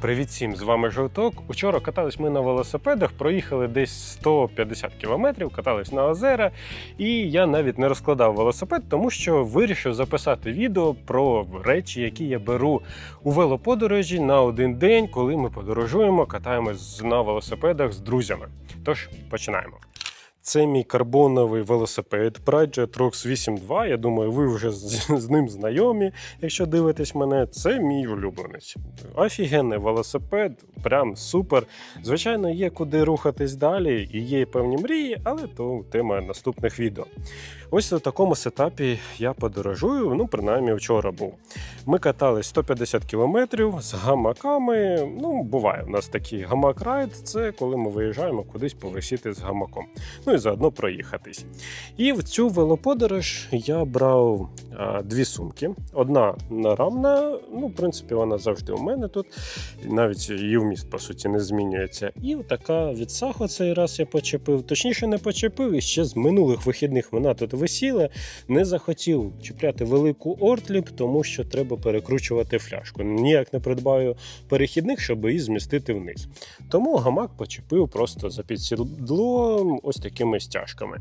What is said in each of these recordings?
Привіт всім, з вами Жовток. Учора катались ми на велосипедах, проїхали десь 150 кілометрів, катались на озера, і я навіть не розкладав велосипед, тому що вирішив записати відео про речі, які я беру у велоподорожі на один день, коли ми подорожуємо, катаємось на велосипедах з друзями. Тож починаємо. Це мій карбоновий велосипед Pride Trox 8.2. Я думаю, ви вже з, з ним знайомі. Якщо дивитесь мене, це мій улюбленець. Офігенний велосипед, прям супер. Звичайно, є куди рухатись далі, і є певні мрії, але то тема наступних відео. Ось у такому сетапі я подорожую. Ну, принаймні, вчора був. Ми катались 150 кілометрів з гамаками. Ну, буває, у нас такий гамак-райд. Це коли ми виїжджаємо кудись повисіти з гамаком. Ну і заодно проїхатись. І в цю велоподорож я брав а, дві сумки. Одна нарамна, ну, в принципі, вона завжди у мене тут. Навіть її вміст, по суті, не змінюється. І така від Сахо цей раз я почепив. Точніше, не почепив, і ще з минулих вихідних вона тут висіла. Не захотів чіпляти велику ортліп, тому що треба перекручувати фляжку. Ніяк не придбаю перехідник, щоб її змістити вниз. Тому гамак почепив просто за підсідло ось такими стяжками.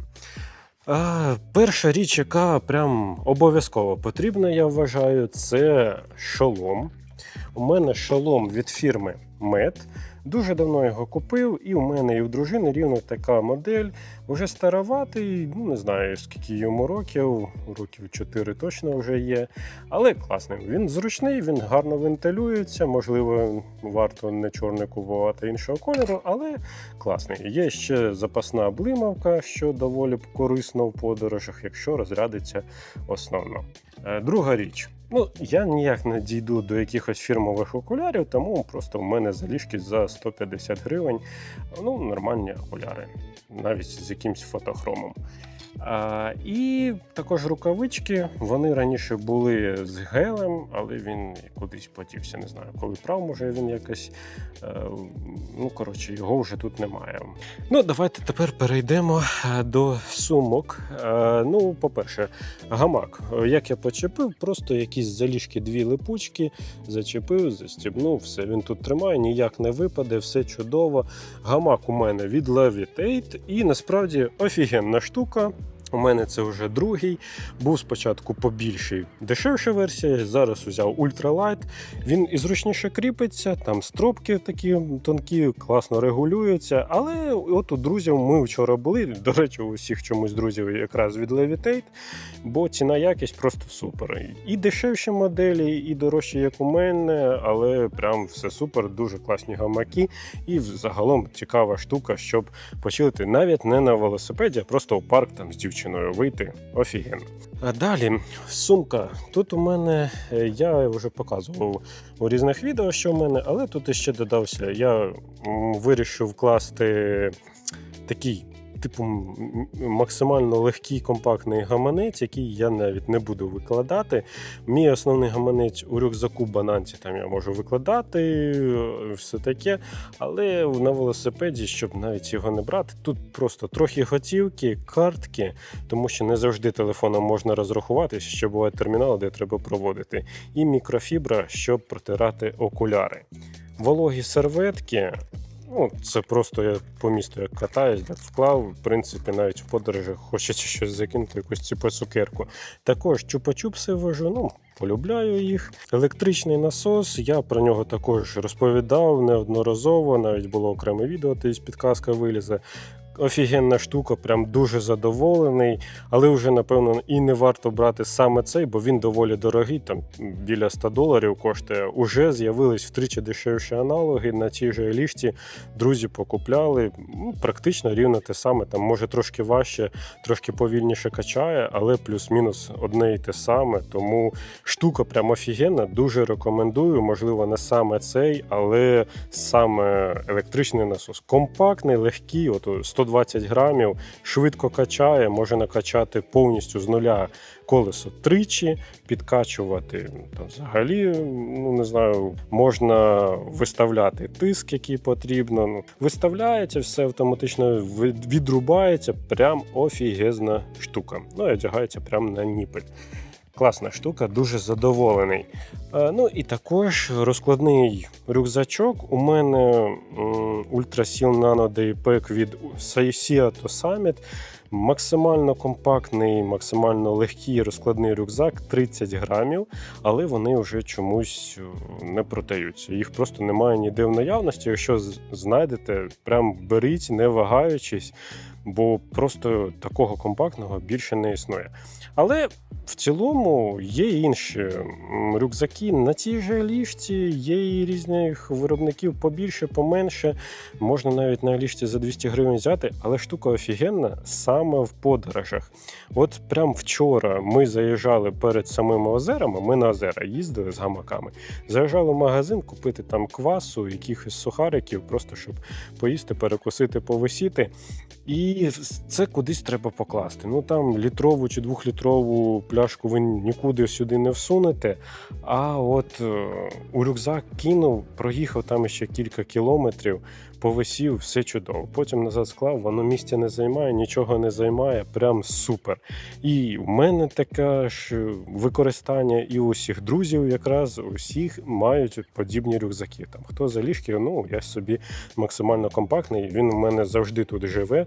Перша річ, яка прям обов'язково потрібна, я вважаю, це шолом. У мене шолом від фірми Мед. Дуже давно його купив, і у мене і у дружини рівно така модель. Вже староватий, ну не знаю скільки йому років, років 4 точно вже є. Але класний. Він зручний, він гарно вентилюється. Можливо, варто не чорний купувати іншого кольору, але класний. Є ще запасна блимавка, що доволі корисно в подорожах, якщо розрядиться основно. Е, Друга річ. Ну, я ніяк не дійду до якихось фірмових окулярів, тому просто в мене заліжки за 150 гривень. Ну, нормальні окуляри, навіть з якимсь фотохромом. І також рукавички. Вони раніше були з гелем, але він кудись подівся. Не знаю, коли прав, може він якось. Е, ну, коротше, його вже тут немає. Ну, давайте тепер перейдемо е, до сумок. Е, ну, по-перше, гамак. Як я почепив, просто якісь заліжки дві липучки, зачепив, застібнув, все. Він тут тримає, ніяк не випаде, все чудово. Гамак у мене від Levitate, і насправді офігенна штука. У мене це вже другий. Був спочатку побільший дешевша версія, зараз узяв ультралайт. Він і зручніше кріпиться, там стропки такі тонкі, класно регулюються. Але от у друзів ми вчора були. До речі, у всіх чомусь друзів якраз від Levitate, бо ціна якість просто супер. І дешевші моделі, і дорожчі, як у мене, але прям все супер, дуже класні гамаки. І загалом цікава штука, щоб почилити навіть не на велосипеді, а просто у парк там з дівчиною вийти. Офігенно. А далі сумка. Тут у мене е, я вже показував у різних відео, що в мене, але тут іще додався. Я вирішив вкласти такий. Типу максимально легкий компактний гаманець, який я навіть не буду викладати. Мій основний гаманець у рюкзаку бананці там я можу викладати, е, все таке. Але на велосипеді, щоб навіть його не брати, тут просто трохи готівки, картки, тому що не завжди телефоном можна розрахуватися, що бувають термінали, де треба проводити. І мікрофібра, щоб протирати окуляри. Вологі серветки. Ну, це просто я по місту як катаюсь, так вклав. В принципі, навіть в подорожах хочеться щось закинути, якусь цю цукерку. Також чупа-чупси вожу, ну, полюбляю їх. Електричний насос, я про нього також розповідав неодноразово, навіть було окреме відео, десь підказка вилізе. Офігенна штука, прям дуже задоволений, але вже напевно і не варто брати саме цей, бо він доволі дорогий, там біля 100 доларів коштує. Уже з'явились втричі дешевші аналоги на тій же ліжці. Друзі покупляли. Ну, практично рівно те саме. Там може трошки важче, трошки повільніше качає, але плюс-мінус одне і те саме. Тому штука прям офігенна. Дуже рекомендую. Можливо, не саме цей, але саме електричний насос. Компактний, легкий, от 120 грамів, швидко качає, може накачати повністю з нуля колесо тричі, підкачувати там взагалі, ну не знаю, можна виставляти тиск, який потрібно. Ну, виставляється, все автоматично відрубається. Прям офігезна штука. Ну і одягається прямо на ніпель. Класна штука, дуже задоволений. Е, Ну і також розкладний рюкзачок. У мене Ultra Seal Nano Daypack від Seato Summit. Максимально компактний, максимально легкий розкладний рюкзак 30 грамів, але вони вже чомусь е, не продаються. Їх просто немає ніде в наявності. Якщо знайдете, прям беріть, не вагаючись, бо просто такого компактного більше не існує. Але в цілому є інші рюкзаки на тій же ліжці, є і різних виробників побільше, поменше. Можна навіть на ліжці за 200 гривень взяти, але штука офігенна саме в подорожах. От прям вчора ми заїжджали перед самими озерами. Ми на озера їздили з гамаками. Заїжджали в магазин купити там квасу, якихось сухариків, просто щоб поїсти, перекусити, повисіти. І це кудись треба покласти. Ну там літрову чи двохлітрову пляшку ви нікуди сюди не всунете. А от е, у рюкзак кинув, проїхав там ще кілька кілометрів, повисів, все чудово. Потім назад склав, воно місця не займає, нічого не займає, прям супер. І в мене таке ж використання, і усіх друзів, якраз усіх мають подібні рюкзаки. Там хто за ліжки, ну я собі максимально компактний. Він у мене завжди тут живе.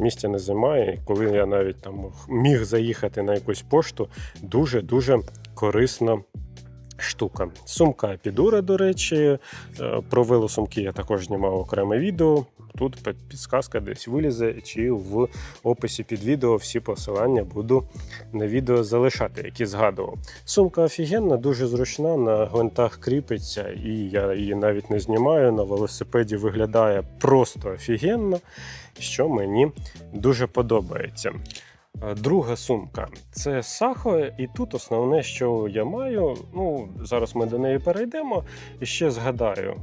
Місця не займає. Коли я навіть там міг заїхати на якусь пошту, дуже дуже корисна. Штука. Сумка Епідура, до речі. Е, Про велосумки я також знімав окреме відео. Тут підсказка десь вилізе, чи в описі під відео всі посилання буду на відео залишати, які згадував. Сумка офігенна, дуже зручна, на гвинтах кріпиться, і я її навіть не знімаю. На велосипеді виглядає просто офігенно, що мені дуже подобається. Друга сумка це сахо, і тут основне, що я маю. Ну зараз ми до неї перейдемо. І ще згадаю: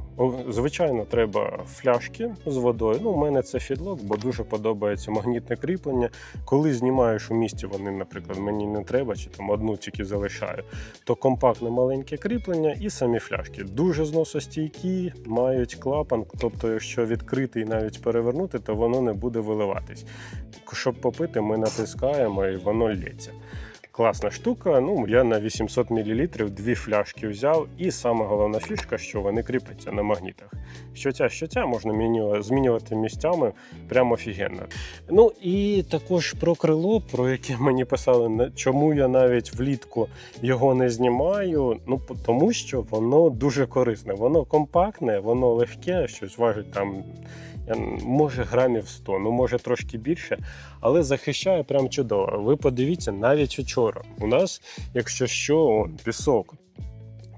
звичайно, треба фляшки з водою. Ну, у мене це фідлок, бо дуже подобається магнітне кріплення. Коли знімаєш у місті, вони, наприклад, мені не треба, чи там одну тільки залишаю, то компактне маленьке кріплення і самі фляшки. Дуже зносостійкі, мають клапан. Тобто, якщо відкрити і навіть перевернути, то воно не буде виливатись. Щоб попити, ми натискаємо і воно лється. Класна штука. Ну, я на 800 мл дві фляшки взяв, і саме головна фішка, що вони кріпляться на магнітах. Що ця, що ця можна змінювати місцями прямо офігенно. Ну і також про крило, про яке мені писали, чому я навіть влітку його не знімаю. Ну тому що воно дуже корисне. Воно компактне, воно легке, щось важить там. Може грамів 100, ну може трошки більше, але захищає прям чудово. Ви подивіться, навіть вчора. У нас, якщо що, он, пісок.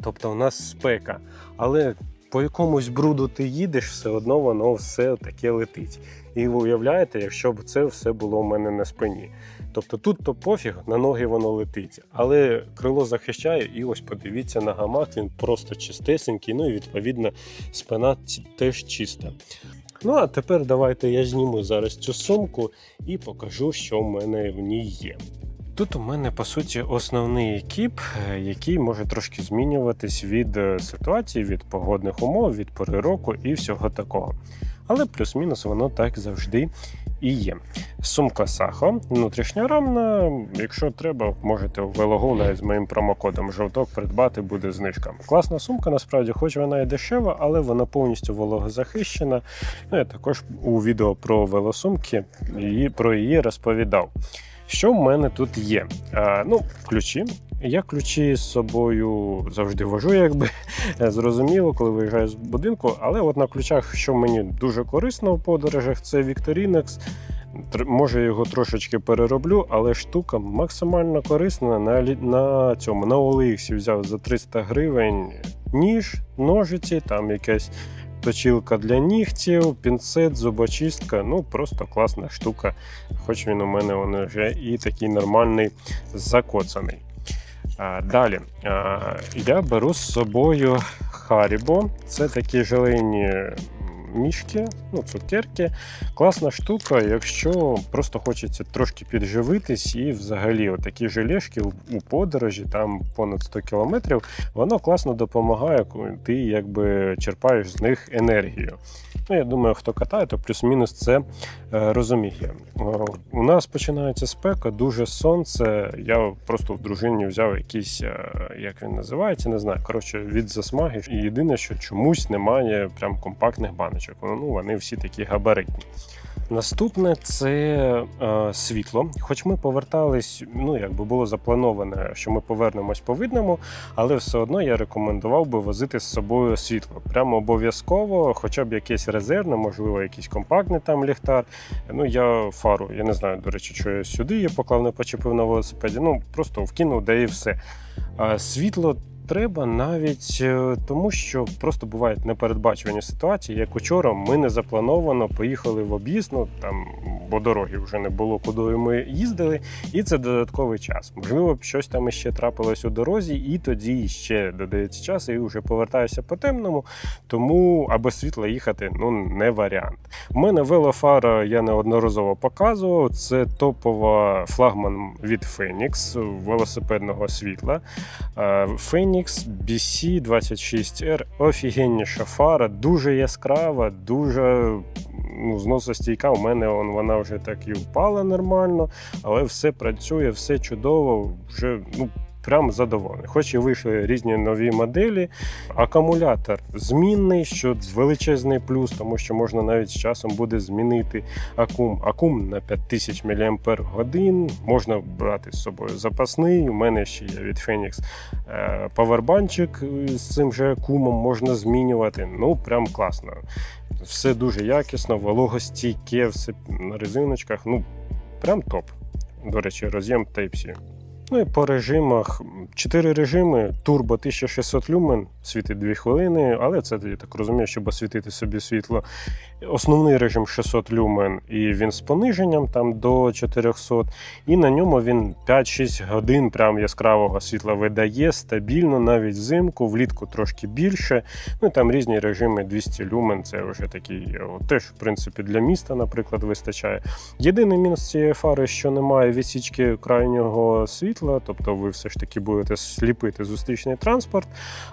Тобто у нас спека. Але по якомусь бруду ти їдеш, все одно воно все таке летить. І ви уявляєте, якщо б це все було у мене на спині. Тобто тут то пофіг, на ноги воно летить. Але крило захищає, і ось подивіться на гамак, він просто чистесенький, ну і відповідно спина теж чиста. Ну а тепер давайте я зніму зараз цю сумку і покажу, що в мене в ній є. Тут у мене по суті основний екіп, е, який може трошки змінюватись від е, ситуації, від погодних умов, від пори року і всього такого. Але плюс-мінус воно так завжди і є. Сумка Сахо, внутрішньорамна. Якщо треба, можете в Велогу з моїм промокодом жовток придбати буде знижка. Класна сумка, насправді, хоч вона і дешева, але вона повністю вологозахищена. Ну, я також у відео про велосумки її, про її розповідав. Що в мене тут є? А, ну, ключі. Я ключі з собою завжди вожу, якби зрозуміло, коли виїжджаю з будинку. Але от на ключах, що мені дуже корисно в подорожах, це Victorinox. Може його трошечки перероблю, але штука максимально корисна. На, на цьому на OLX взяв за 300 гривень ніж, ножиці, там якась точилка для нігтів, пінцет, зубочистка. Ну просто класна штука. Хоч він у мене він вже і такий нормальний закоцаний. А, далі а, я беру з собою Харібо. Це такі желейні мішки, ну, цукерки. Класна штука, якщо просто хочеться трошки підживитись, і взагалі такі желешки у подорожі, там понад 100 кілометрів, воно класно допомагає, ти якби черпаєш з них енергію. Ну, я думаю, хто катає, то плюс-мінус це е, розуміє. У нас починається спека, дуже сонце. Я просто в дружині взяв якийсь, е, як він називається, не знаю. Коротше, від засмаги. І єдине, що чомусь немає прям компактних баночок. Ну, вони всі такі габаритні. Наступне це е, світло. Хоч ми повертались, ну якби було заплановане, що ми повернемось по видному, але все одно я рекомендував би возити з собою світло. Прямо обов'язково, хоча б якесь резервне, можливо, якийсь компактний там ліхтар. Ну я фару, я не знаю, до речі, що я сюди її поклав, не почепив на велосипеді. Ну просто вкинув, де і все. А світло. Треба навіть е, тому, що просто бувають непередбачувані ситуації. Як учора, ми не заплановано поїхали в об'їзд, ну там бо дороги вже не було, куди ми їздили, і це додатковий час. Можливо, щось там іще трапилось у дорозі, і тоді ще додається час, і вже повертаюся по темному. Тому аби світла їхати ну не варіант. У мене велофара я неодноразово показував. Це топова флагман від Phoenix велосипедного світла. Е, Phoenix BC26R офігенніша фара, дуже яскрава, дуже ну, зносостійка. У мене он, вона вже так і впала нормально, але все працює, все чудово. Вже ну. Прям задоволений. Хоч і вийшли різні нові моделі. Акумулятор змінний, що величезний плюс, тому що можна навіть з часом буде змінити акум. Акум на 5000 мАч. Можна брати з собою запасний. У мене ще є від Phoenix е, павербанчик з цим же акумом можна змінювати. Ну, прям класно. Все дуже якісно, вологостійке, все на резиночках. Ну, прям топ. До речі, роз'єм Type-C. Ну і по режимах. Чотири режими. Турбо 1600 люмен, світить 2 хвилини, але це я так розумію, щоб освітити собі світло. Основний режим 600 люмен, і він з пониженням там до 400. І на ньому він 5-6 годин прям яскравого світла видає стабільно, навіть взимку, влітку трошки більше. Ну і там різні режими 200 люмен. Це вже такий теж, в принципі, для міста, наприклад, вистачає. Єдиний мінус цієї фари, що немає відсічки крайнього світла, тобто ви все ж таки будете сліпити зустрічний транспорт,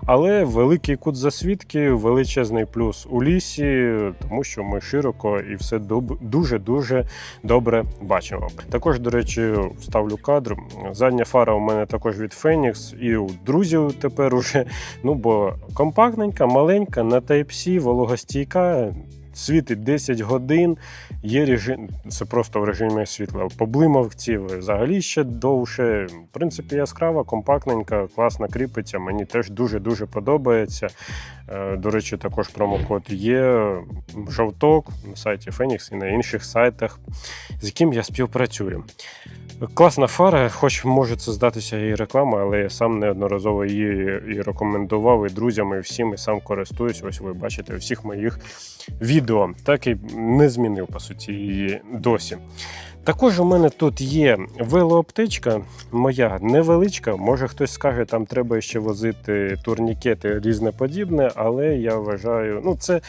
але великий кут засвідки, величезний плюс у лісі, тому що ми широко і все дуже-дуже добре бачимо. Також, до речі, вставлю кадр. Задня фара у мене також від Phoenix і у друзів тепер уже. Ну бо компактненька, маленька, на Type-C, вологостійка світить 10 годин, є режим, це просто в режимі світла. Поблимавці взагалі ще довше. В принципі, яскрава, компактненька, класно кріпиться. Мені теж дуже-дуже подобається. Е, до речі, також промокод є жовток на сайті Phoenix і на інших сайтах, з яким я співпрацюю. Класна фара, хоч може це здатися і реклама, але я сам неодноразово її і рекомендував і друзям, і всім, і сам користуюсь. Ось ви бачите у всіх моїх відео. Так і не змінив, по суті, її досі. Також у мене тут є велоаптечка, моя невеличка. Може хтось скаже, там треба ще возити турнікети різне подібне, але я вважаю, ну це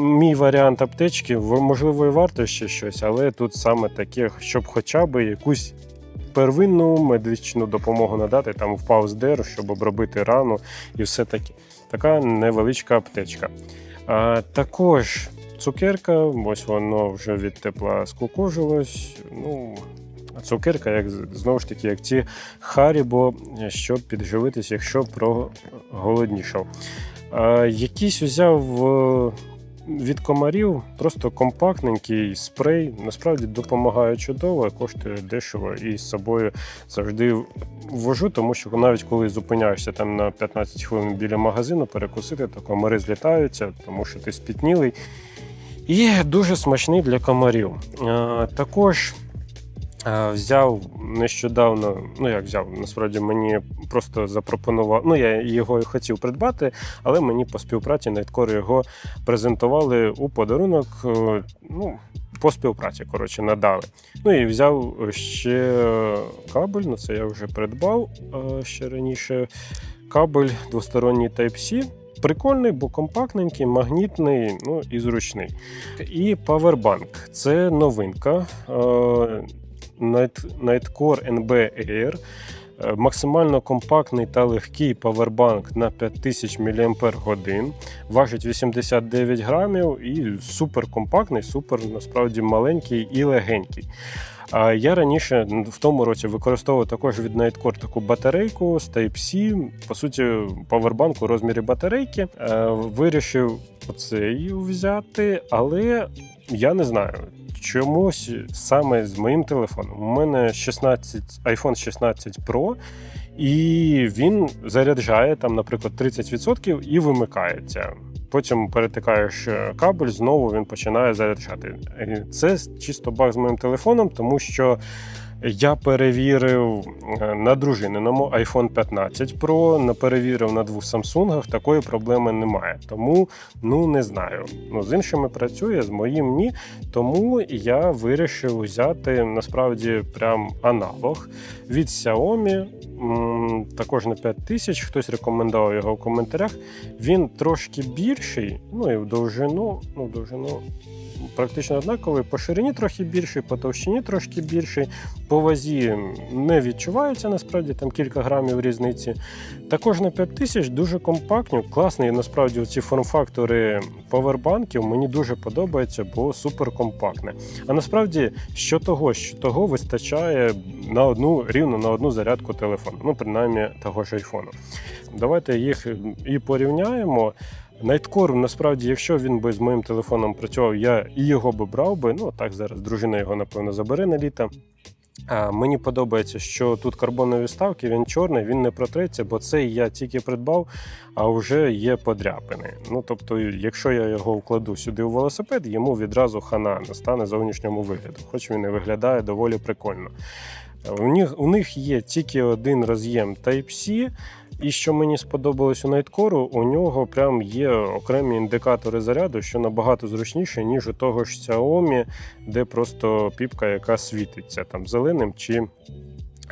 мій варіант аптечки, можливо, і варто ще щось, але тут саме таке, щоб хоча б якусь. Первинну медичну допомогу надати, там впав здер, щоб обробити рану і все таке. Така невеличка аптечка. А, Також цукерка, ось воно вже від тепла скукожилось. Ну, Цукерка, як знову ж таки, як ці Харібо, щоб підживитись, якщо проголоднішав. Якийсь взяв від комарів, просто компактненький спрей. Насправді допомагає чудово, коштує дешево і з собою завжди ввожу, тому що навіть коли зупиняєшся там на 15 хвилин біля магазину, перекусити, то комари злітаються, тому що ти спітнілий. І дуже смачний для комарів. Також Взяв нещодавно, ну як взяв, насправді мені просто запропонував. Ну, я його і хотів придбати, але мені по співпраці Найткор його презентували у подарунок. Е, ну, по співпраці, коротше, надали. Ну і взяв ще кабель, ну це я вже придбав е, ще раніше. Кабель двосторонній Type-C. Прикольний, бо компактненький, магнітний, ну і зручний. І Powerbank це новинка. Nightcore NB Air. Е, Максимально компактний та легкий павербанк на 5000 мАч, важить 89 грамів і супер компактний, супер насправді маленький і легенький. А я раніше в тому році використовував також від Nightcore таку батарейку з Type-C, по суті, павербанк у розмірі батарейки. Е, Вирішив оцей взяти, але я не знаю. Чомусь саме з моїм телефоном. У мене 16, iPhone 16 Pro, і він заряджає там, наприклад, 30% і вимикається. Потім перетикаєш е, кабель, знову він починає заряджати. Це чисто баг з моїм телефоном, тому що я перевірив е, на дружининому iPhone 15 Pro, перевірив на двох Samsung, такої проблеми немає. Тому ну не знаю. Ну з іншими працює, з моїм ні. Тому я вирішив взяти насправді прям аналог від Xiaomi. Також на 5000, хтось рекомендував його в коментарях. Він трошки більший, ну і в довжину, ну в довжину практично однаковий, по ширині трохи більший, по товщині трошки більший, по вазі не відчувається насправді там кілька грамів різниці. Також на 5000 дуже компактні, класний насправді ці форм-фактори повербанків мені дуже подобається, бо супер компактне. А насправді, що того, що того вистачає на одну рівно на одну зарядку телефону, ну принаймні того ж айфону. Давайте їх і порівняємо. Найткор, насправді, якщо він би з моїм телефоном працював, я і його би брав би. Ну так зараз дружина його напевно забере на літо. А мені подобається, що тут карбонові вставки, він чорний, він не протреться, бо цей я тільки придбав, а вже є подряпини. Ну тобто, якщо я його вкладу сюди у велосипед, йому відразу хана не стане зовнішньому вигляду, хоч він і виглядає доволі прикольно. У них, у них є тільки один роз'єм Type-C, і що мені сподобалось у Найткору, у нього прям є окремі індикатори заряду, що набагато зручніше, ніж у того ж Xiaomi, де просто піпка, яка світиться там зеленим чи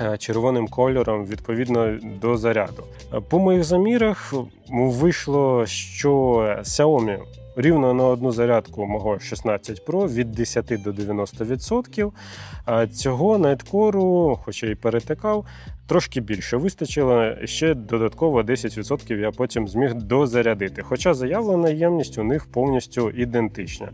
е, червоним кольором відповідно до заряду. По моїх замірах вийшло, що Xiaomi рівно на одну зарядку мого 16 Pro від 10 до 90%. А цього Найткору, хоча і перетикав, трошки більше вистачило. Ще додатково 10% я потім зміг дозарядити. Хоча заявлена ємність у них повністю ідентична.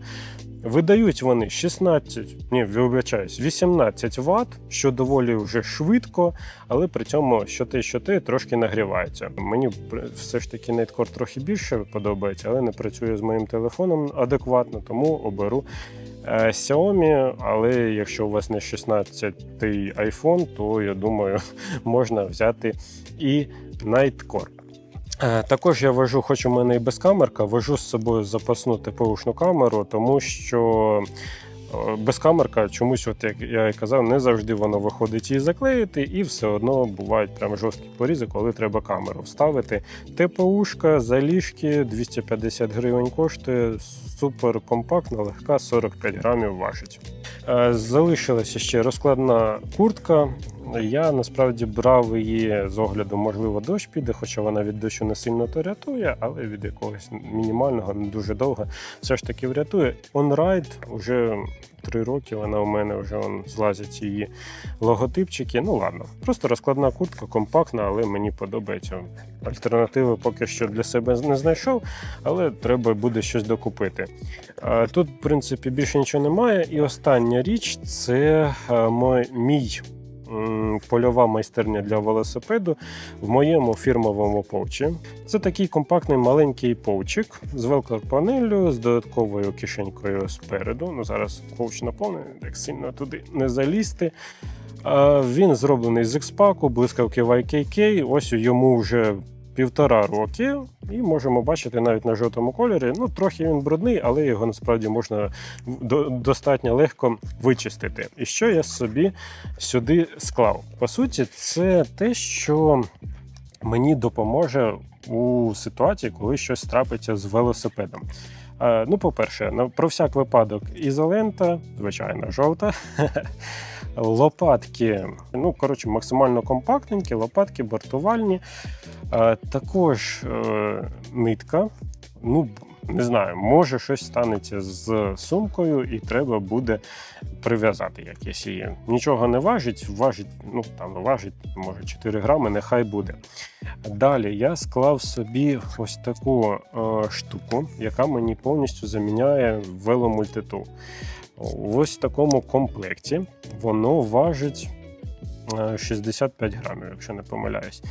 Видають вони 16, ні, вибачаюсь, 18 Вт, що доволі вже швидко, але при цьому що те, що те трошки нагрівається. Мені все ж таки Nightcore трохи більше подобається, але не працює з моїм телефоном адекватно, тому оберу е, Xiaomi. Але якщо у вас не 16-й iPhone, то я думаю, можна взяти і Nightcore. Е, Також я вожу, хоч у мене і безкамерка, вожу з собою запасну ТПУшну камеру, тому що е, безкамерка чомусь, от як я і казав, не завжди воно виходить її заклеїти, і все одно бувають прям жорсткі порізи, коли треба камеру вставити. ТПУшка, заліжки 250 гривень коштує, супер компактна, легка, 45 грамів важить. Е, Залишилася ще розкладна куртка. Я насправді брав її з огляду, можливо, дощ піде, хоча вона від дощу не сильно то рятує, але від якогось мінімального, не дуже довго, все ж таки врятує. OnRide вже три роки. Вона у мене вже он, злазять її логотипчики. Ну ладно, просто розкладна куртка, компактна, але мені подобається. Альтернативи поки що для себе не знайшов, але треба буде щось докупити. Тут, в принципі, більше нічого немає. І остання річ це мій м, польова майстерня для велосипеду в моєму фірмовому поучі. Це такий компактний маленький повчик з велкор-панелью, з додатковою кишенькою спереду. Ну, зараз повч наповнений, так сильно туди не залізти. Він зроблений з експаку, блискавки YKK. Ось йому вже півтора роки, і можемо бачити навіть на жовтому кольорі. Ну, трохи він брудний, але його насправді можна достатньо легко вичистити. І що я собі сюди склав? По суті, це те, що мені допоможе у ситуації, коли щось трапиться з велосипедом. Ну, по-перше, про всяк випадок ізолента, звичайно, жовта. Лопатки, ну, коротше, максимально компактненькі, лопатки бортувальні. Е, Також е, нитка. Ну, не знаю, може щось станеться з сумкою, і треба буде прив'язати якесь її. Нічого не важить, важить, ну там важить, може 4 грами, нехай буде. Далі я склав собі ось таку е, штуку, яка мені повністю заміняє веломультитул. В ось такому комплекті воно важить е, 65 грамів, якщо не помиляюсь.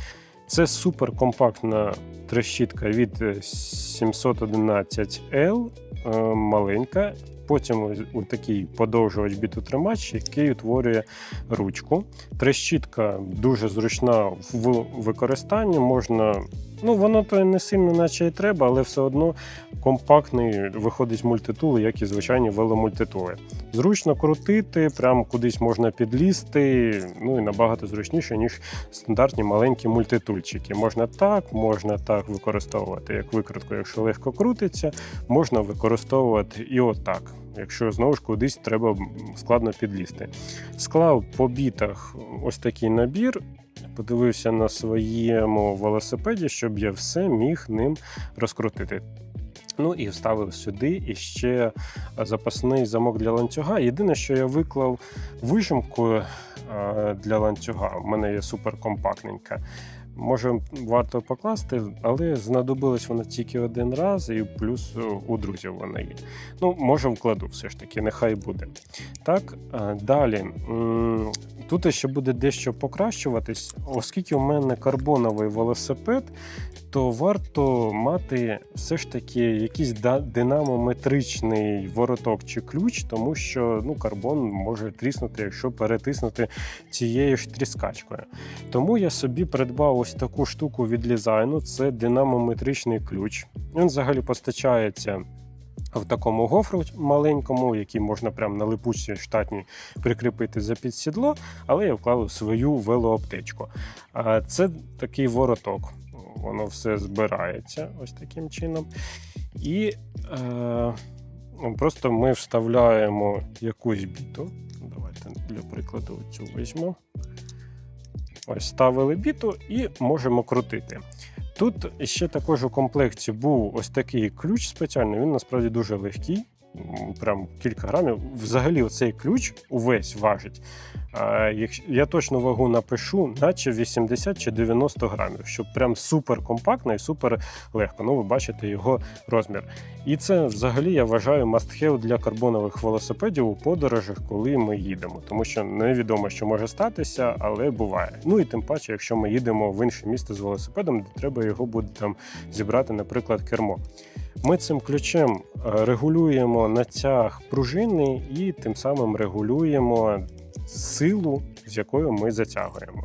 Це суперкомпактна трещітка від 711L, е, маленька. Потім у такий подовжувач бітутримач, який утворює ручку. Трещітка дуже зручна в використанні. Можна, ну воно то не сильно, наче й треба, але все одно компактний виходить мультитули, як і звичайні веломультитули. Зручно крутити, прям кудись можна підлізти. Ну і набагато зручніше, ніж стандартні маленькі мультитульчики. Можна так, можна так використовувати як викрутку, якщо легко крутиться, можна використовувати і отак. Якщо знову ж кудись треба складно підлізти. Склав по бітах ось такий набір. Подивився на своєму велосипеді, щоб я все міг ним розкрутити. Ну і вставив сюди і ще запасний замок для ланцюга. Єдине, що я виклав вижимку е, для ланцюга. У мене є суперкомпактненька. Може, варто покласти, але знадобилось вона тільки один раз, і плюс у друзів вона є. Ну, може, вкладу все ж таки, нехай буде. Так, е, далі. Тут ще буде дещо покращуватись, оскільки у мене карбоновий велосипед, то варто мати все ж таки якийсь динамометричний вороток чи ключ, тому що ну, карбон може тріснути, якщо перетиснути цією ж тріскачкою. Тому я собі придбав ось таку штуку від дизайну. Це динамометричний ключ. Він взагалі постачається. В такому гофру маленькому, який можна прямо на липучці штатній прикріпити за підсідло, але я вклав свою велоаптечку. Це такий вороток. Воно все збирається ось таким чином. І е, просто ми вставляємо якусь біту. Давайте для прикладу цю візьму. Ось ставили біту і можемо крутити. Тут ще також у комплекті був ось такий ключ спеціальний, він насправді дуже легкий, прям кілька грамів. Взагалі, оцей ключ увесь важить. Я точно вагу напишу, наче 80 чи 90 грамів, що прям супер компактно і супер легко. Ну, ви бачите його розмір. І це взагалі я вважаю must-have для карбонових велосипедів у подорожах, коли ми їдемо, тому що невідомо, що може статися, але буває. Ну і тим паче, якщо ми їдемо в інше місто з велосипедом, де треба його буде там зібрати, наприклад, кермо. Ми цим ключем е, регулюємо натяг пружини і тим самим регулюємо силу, з якою ми затягуємо.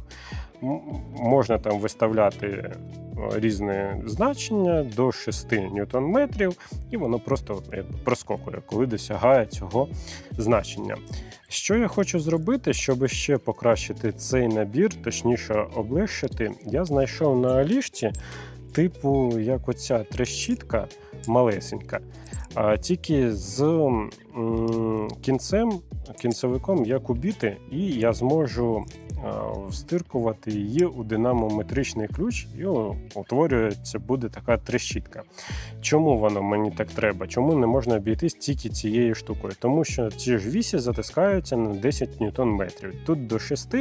Можна там виставляти е, різне значення до 6 ньютон-метрів, і воно просто проскокує, коли досягає цього значення. Що я хочу зробити, щоб ще покращити цей набір, точніше облегшити, я знайшов на Алішці типу, як оця трещітка малесенька, а тільки з м, кінцем, кінцевиком як убіти, і я зможу встиркувати її у динамометричний ключ, і утворюється буде така трещітка. Чому воно мені так треба? Чому не можна обійтись тільки цією штукою? Тому що ці ж вісі затискаються на 10 ньютон метрів. Тут до 6,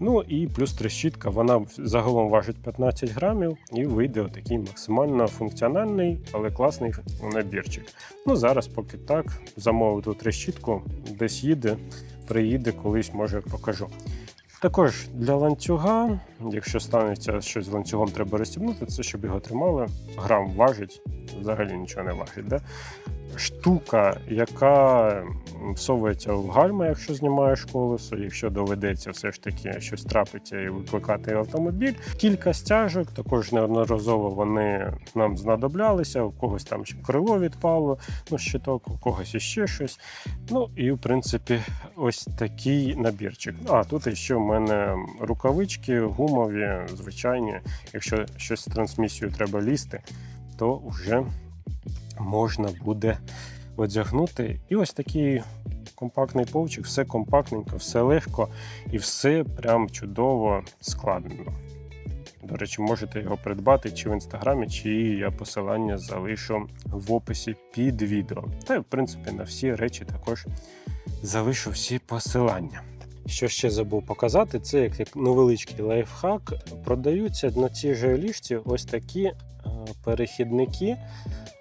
ну і плюс трещітка, вона загалом важить 15 грамів і вийде отакий максимально функціональний, але класний набірчик. Ну зараз, поки так, замовив ту трещітку, десь їде, приїде, колись може покажу. Також для ланцюга, якщо станеться щось з ланцюгом, треба розстібнути, це щоб його тримали. Грам важить, взагалі нічого не важить. Да? Штука, яка всовується в гальма, якщо знімаєш колесо, якщо доведеться все ж таки щось трапиться і викликати автомобіль. Кілька стяжок, також неодноразово вони нам знадоблялися, у когось там крило відпало, ну, щиток, у когось іще щось. Ну і в принципі, ось такий набірчик. А тут ще в мене рукавички гумові, звичайні. Якщо щось з трансмісією треба лізти, то вже можна буде одягнути. І ось такий компактний повчик, все компактненько, все легко і все прям чудово складено. До речі, можете його придбати чи в інстаграмі, чи я посилання залишу в описі під відео. Та й в принципі на всі речі також залишу всі посилання. Що ще забув показати, це як, невеличкий лайфхак. Продаються на цій же ліжці ось такі перехідники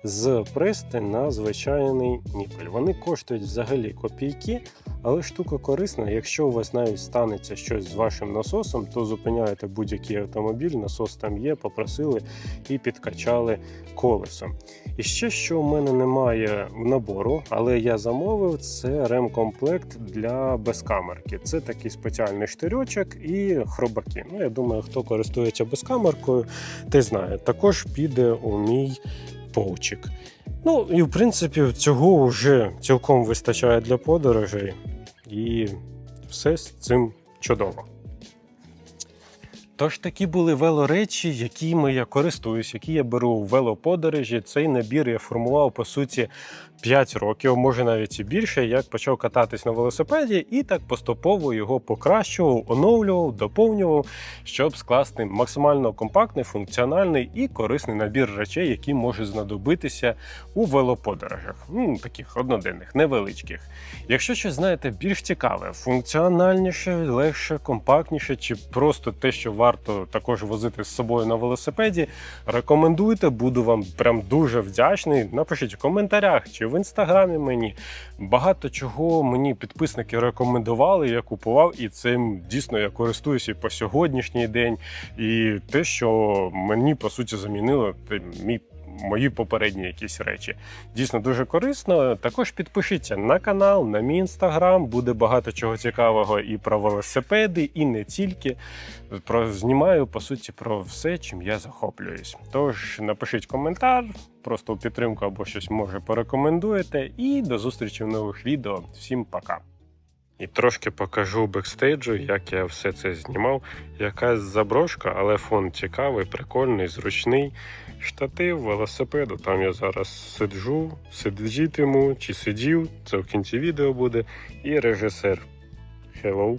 з прести на звичайний нікель. Вони коштують взагалі копійки, але штука корисна. Якщо у вас навіть станеться щось з вашим насосом, то зупиняєте будь-який автомобіль, насос там є, попросили і підкачали колесо. І ще що в мене немає в набору, але я замовив, це ремкомплект для безкамерки. Це такий спеціальний штирьочок і хробаки. Ну, я думаю, хто користується безкамеркою, те знає. Також піде у мій повчик. Ну і в принципі цього вже цілком вистачає для подорожей, і все з цим чудово. Тож такі були велоречі, якими я користуюсь, які я беру в велоподорожі. Цей набір я формував по суті 5 років, може навіть і більше, як почав кататись на велосипеді, і так поступово його покращував, оновлював, доповнював, щоб скласти максимально компактний, функціональний і корисний набір речей, які можуть знадобитися у велоподорожах. Ну, таких одноденних, невеличких. Якщо щось знаєте більш цікаве, функціональніше, легше, компактніше, чи просто те, що варто також возити з собою на велосипеді, рекомендуйте, буду вам прям дуже вдячний. Напишіть в коментарях чи в інстаграмі мені. Багато чого мені підписники рекомендували, я купував, і цим дійсно я користуюся і по сьогоднішній день. І те, що мені по суті замінило мій. Мої попередні якісь речі дійсно дуже корисно. Також підпишіться на канал, на мій інстаграм. Буде багато чого цікавого і про велосипеди, і не тільки. Про знімаю по суті про все, чим я захоплююсь. Тож напишіть коментар, просто у підтримку або щось може порекомендуєте. І до зустрічі в нових відео. Всім пока! І трошки покажу бекстейджу, як я все це знімав. Якась заброшка, але фон цікавий, прикольний, зручний. Штатив, велосипеду. Там я зараз сиджу, сидітиму чи сидів. Це в кінці відео буде. І режисер. Hello.